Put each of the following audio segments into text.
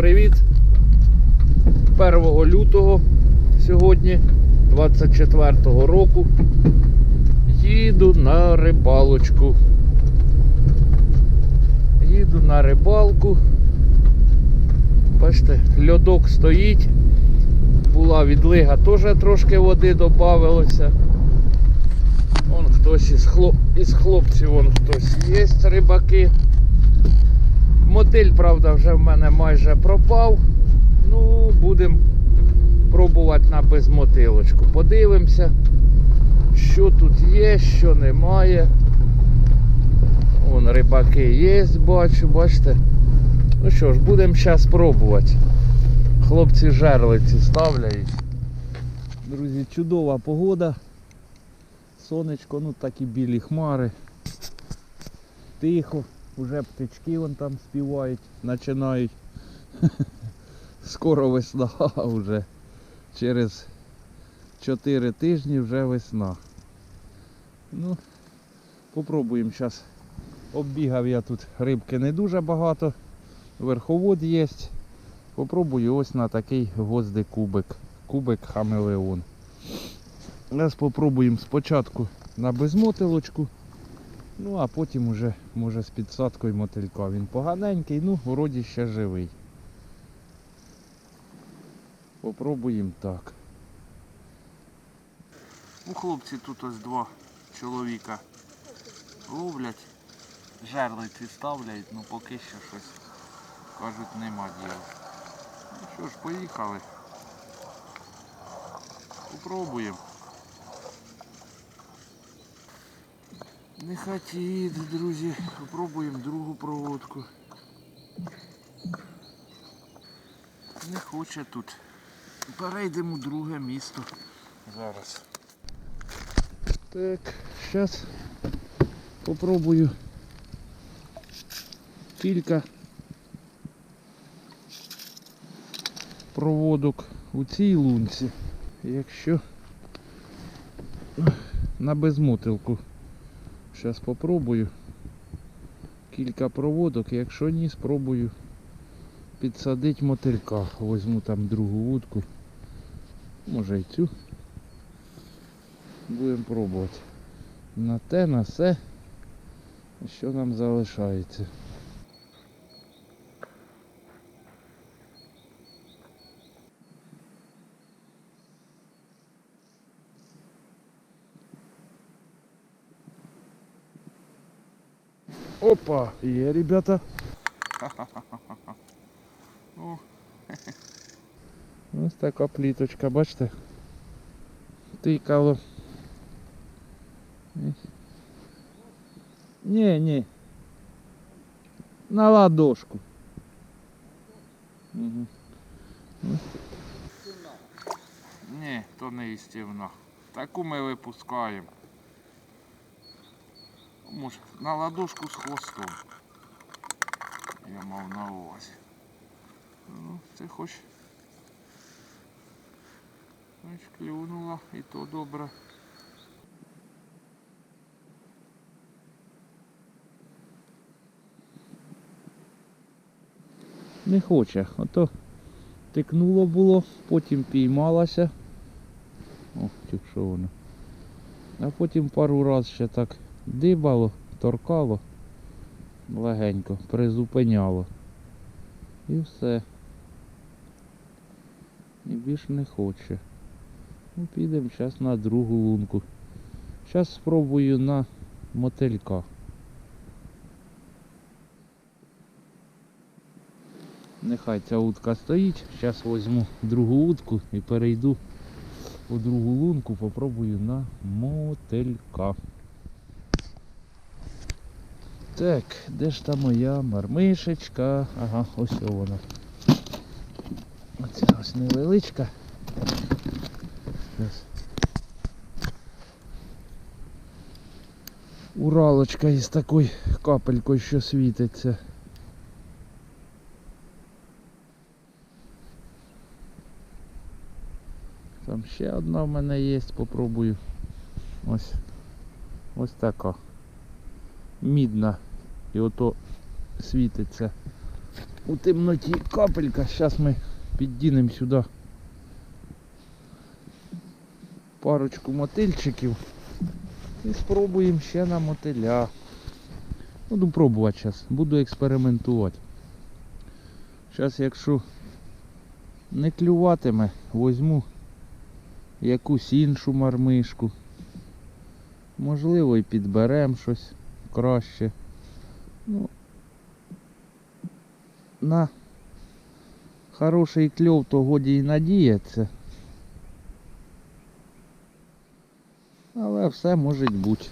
привіт! 1 лютого сьогодні, 24-го року, їду на рибалочку. Їду на рибалку. Бачите, льодок стоїть. Була відлига, теж трошки води додавалося. Вон хтось із, хлоп... із хлопців, вон хтось є рибаки. Мотиль, правда, вже в мене майже пропав. Ну, будемо пробувати на безмотилочку. Подивимося, що тут є, що немає. Вон рибаки є, бачу, бачите. Ну що ж, будемо зараз пробувати. Хлопці жерлиці ставляють. Друзі, чудова погода. Сонечко, ну так і білі хмари. Тихо. Уже птички вон там співають, починають. Скоро весна вже. Через 4 тижні вже весна. Ну, попробуємо зараз. Оббігав я тут рибки не дуже багато. Верховод є. Попробую ось на такий гвоздий кубик. Кубик хамелеон. Зараз попробуємо спочатку на безмотилочку. Ну а потім уже може з підсадкою мотилька. Він поганенький, ну вроді ще живий. Попробуємо так. Ну, хлопці тут ось два чоловіка ловлять, жерлиці ставлять, ну поки що щось кажуть нема діла. Ну що ж, поїхали. Попробуємо. Не хотіть, друзі. Попробуємо другу проводку. Не хоче тут. Перейдемо у друге місто. Зараз. Так, зараз попробую кілька проводок у цій лунці. Якщо на безмотилку. Зараз попробую кілька проводок, якщо ні, спробую підсадити мотилька. Возьму там другу вудку. Може і цю. Будемо пробувати. На те, на все, що нам залишається. Опа, є, ребята. О. Ось така пліточка, бачите? Тикало. Ні, ні. На ладошку. Угу. Ні, то не істівна. Таку ми випускаємо. Може, на ладошку з хвостом. Я мав на увазі. Ну, це хоч. Хоч клюнула і то добре. Не хоче, ото тикнуло було, потім піймалася. О, чи що воно. А потім пару раз ще так дибало, торкало легенько, призупиняло. І все. І більш не хоче. Ну, підемо зараз на другу лунку. Зараз спробую на мотилька. Нехай ця утка стоїть. Зараз візьму другу утку і перейду у другу лунку, попробую на мотилька. Так, де ж та моя мармишечка? Ага, ось вона. Оця ось невеличка. Щас. Уралочка із такою капелькою, що світиться. Там ще одна в мене є, попробую. Ось. Ось така. Мідна. І ото світиться. у темноті капелька. Зараз ми піддінемо сюди парочку мотильчиків і спробуємо ще на мотиля. Буду пробувати зараз, буду експериментувати. Зараз, якщо не клюватиме, возьму якусь іншу мармишку. Можливо і підберемо щось краще. Ну, на хороший кльов то годі і надіяться. Але все може бути.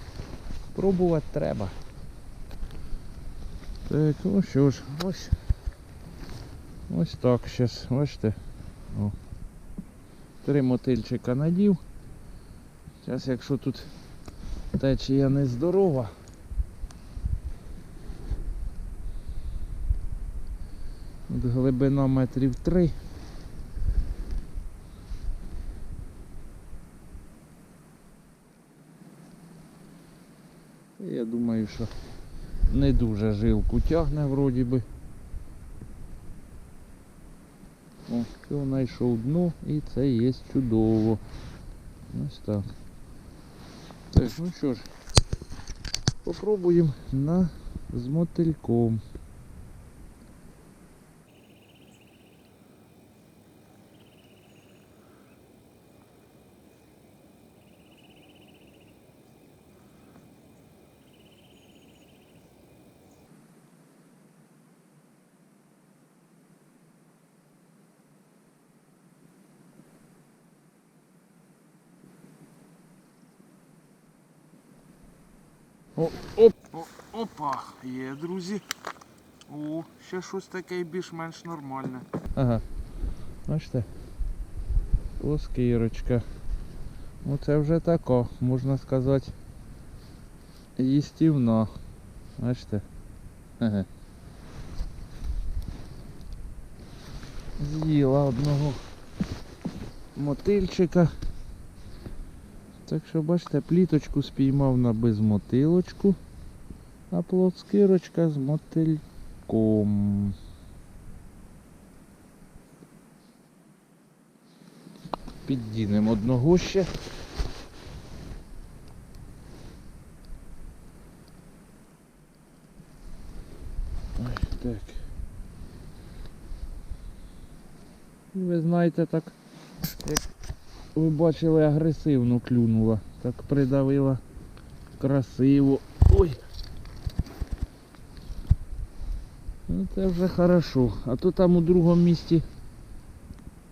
Пробувати треба. Так, ну що ж, ось. Ось так зараз, бачите. О. Три мотильчика надів. Зараз якщо тут течія нездорова. От глибина метрів три. Я думаю, що не дуже жилку тягне вроді би. О, все, знайшов дно і це є чудово. Ось так. Так, ну що ж, попробуємо на з мотильком. О, оп, опа, є, друзі. О, ще щось таке більш-менш нормальне. Ага. Бачите? Оскірочка. Ну це вже тако, можна сказати, їстівна. Бачите? Ага. З'їла одного мотильчика. Так що бачите, пліточку спіймав на безмотилочку, а плоскирочка з мотильком. Піддінемо одного ще. Ой, так. Ви знаєте так, як ви бачили, агресивно клюнула. Так придавила красиво. Ой! Ну це вже хорошо. А то там у другому місці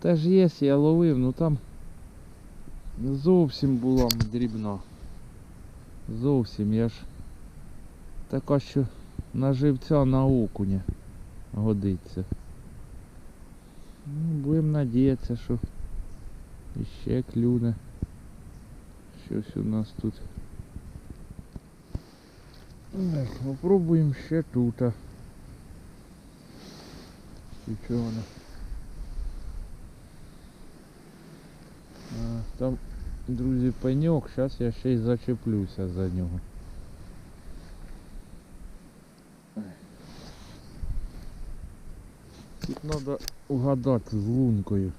теж є, я ловив, ну там зовсім була дрібна. Зовсім я ж така, що на живця на окуня годиться. Ну, будемо надіятися, що і ще клюне. Щось у нас тут. Так, попробуємо ще тут. Не. А, там, друзі, пеньок, зараз я ще й зачеплюся за нього. Тут треба угадати з лункою.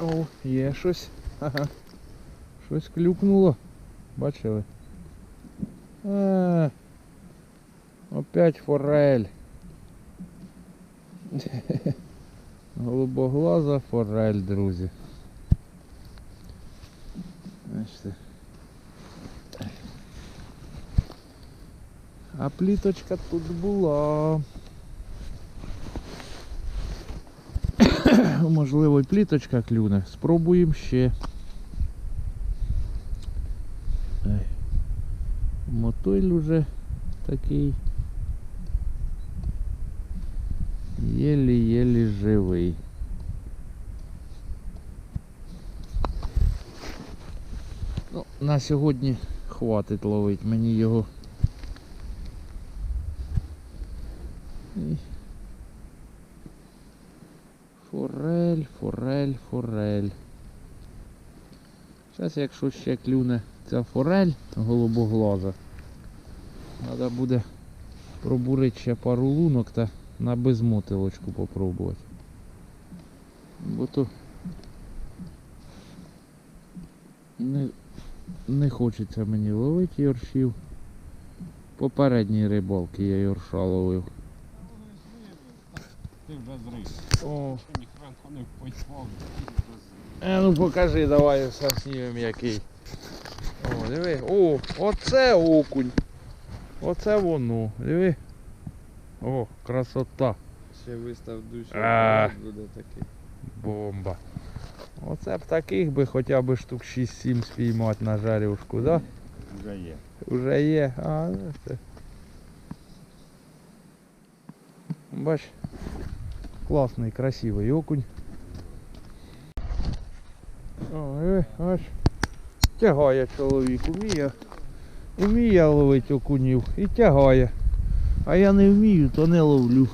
О, є щось. Ага. Щось клюкнуло. Бачили? А, опять форель. Голубоглаза форель, друзі. Бачите. А пліточка тут була. Можливо, і пліточка клюне. Спробуємо ще. Мотиль уже такий. Єлі-єлі живий. Ну, на сьогодні хватить ловить мені його. І Форель, форель, форель. Зараз, якщо ще клюне ця форель голубоглаза, треба буде пробурити ще пару лунок та на безмотилочку попробувати. Бо то не, не хочеться мені ловити йоршів. Попередній рибалки я йорша ловив. Ти вже зрив. О, Ніхрена не поймав. Е, ну покажи, давай все знімемо який. О, диви. О, оце окунь. Оце воно. Диви. О, красота. Ще вистав душу, А. буде такий. Бомба. Оце б таких би хоча б штук 6-7 спіймати на жарюшку, да? Вже є. Уже є. А, ну це. Бач. Класний, красивий окунь. О, диви, бач. Тягає чоловік, уміє. Уміє ловити окунів і тягає. А я не вмію, то не ловлю.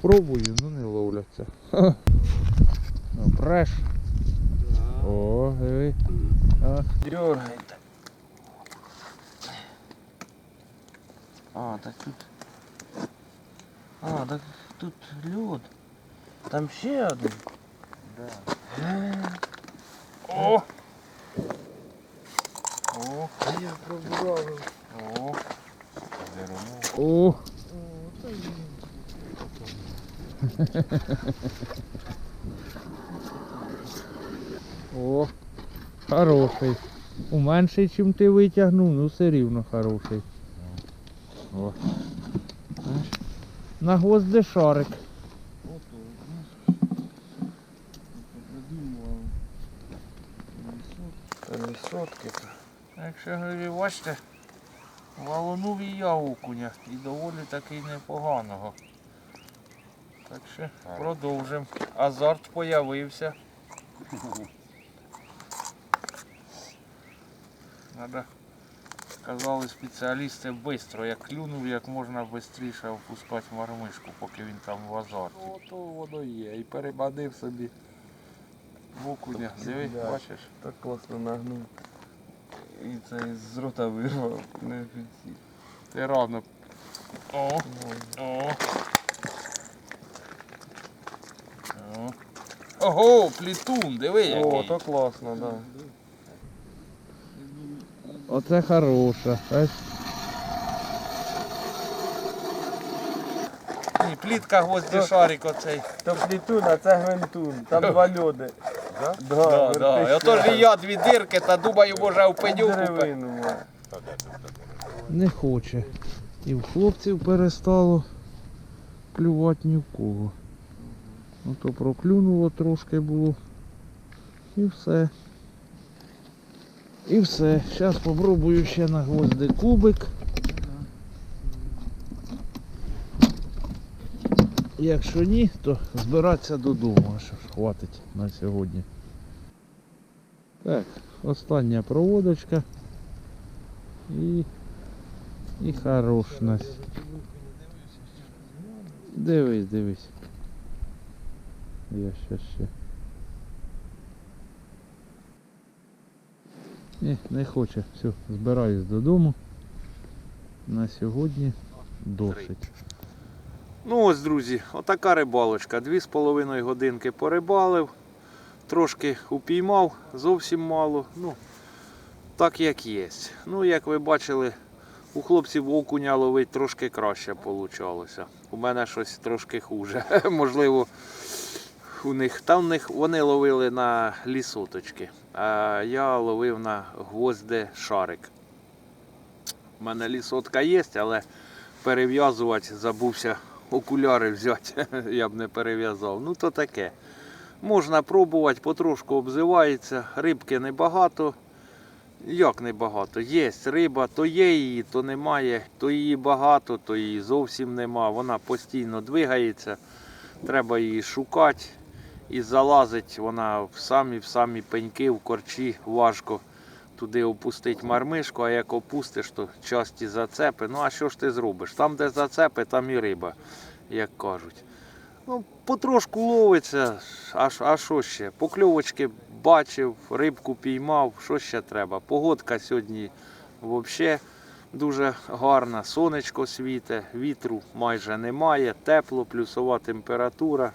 Пробую, ну не ловляться. Ха. Ну, преш. О, диви. А. Дергайте. А, так тут. А, так тут лед. Там ще один. Да. О! О, я пробував. О, О! О, хороший. У менший, чим ти витягнув, ну все рівно хороший. О. Знаєш, На гвозди шарик. Висотки. Якщо ви бачите, валонув і я окуня і доволі таки непоганого. Так що продовжимо. Азарт появився. Надо, казали спеціалісти, швидко, як клюнув, як можна швидше опускати мармишку, поки він там в азарті. Ото воно є. І перебадив собі окуня. Диви, Да. бачиш? Так класно нагнув. І це з рота вирвав. Не офіційно. Ти рано. О, о. О. Ого, плітун, диви який. О, то класно, да. Оце хороша. Ні, плітка гвозді шарик оцей. То плітун, а це гвинтун. Там два льоди. Да? Да, да. І ото і я дві дирки та думаю, може в пенюку. Не хоче. І в хлопців перестало клювати ні в кого. Ото проклюнуло трошки було. І все. І все. Зараз спробую ще на гвозди кубик. Якщо ні, то збиратися додому, що ж хватить на сьогодні. Так, остання проводочка. І, і хорош нас. Дивись, дивись. Я ще ще. Ні, не хоче. Все, збираюсь додому. На сьогодні досить. Ну ось, друзі, отака рибалочка. Дві з половиною годинки порибалив, трошки упіймав, зовсім мало. Ну, так як є. Ну, як ви бачили, у хлопців окуня ловить трошки краще вийшло. У мене щось трошки хуже. Можливо, у них там них вони ловили на лісоточки, а я ловив на гвозди шарик. У мене лісотка є, але перев'язувати забувся окуляри взяти. Я б не перев'язав. Ну то таке. Можна пробувати, потрошку обзивається, рибки небагато. Як небагато? Є риба, то є її, то немає, то її багато, то її зовсім нема. Вона постійно двигається. Треба її шукати і залазить вона в самі в самі пеньки, в корчі важко туди опустити мармишку, а як опустиш, то часті зацепи. Ну а що ж ти зробиш? Там, де зацепи, там і риба, як кажуть. Ну, потрошку ловиться, а, що ще? Покльовочки бачив, рибку піймав, що ще треба. Погодка сьогодні взагалі дуже гарна, сонечко світе, вітру майже немає, тепло, плюсова температура.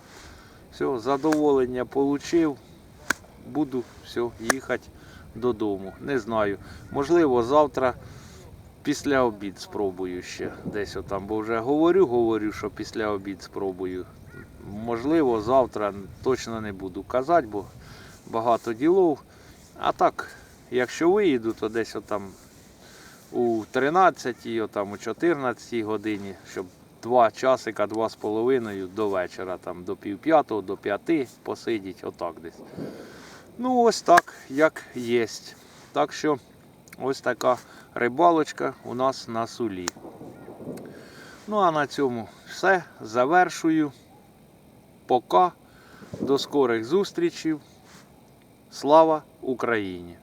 Все, задоволення отримав. Буду все, їхати додому. Не знаю. Можливо, завтра після обід спробую ще десь отам, бо вже говорю, говорю, що після обід спробую. Можливо, завтра точно не буду казати, бо багато ділов. А так, якщо виїду, то десь отам у 13, отам у 14 годині, щоб два часика, два з половиною до вечора, там до пів п'ятого, до п'яти посидіть, отак десь. Ну, ось так, як є. Так що ось така рибалочка у нас на сулі. Ну а на цьому все. Завершую. Пока. До скорих зустрічей. Слава Україні!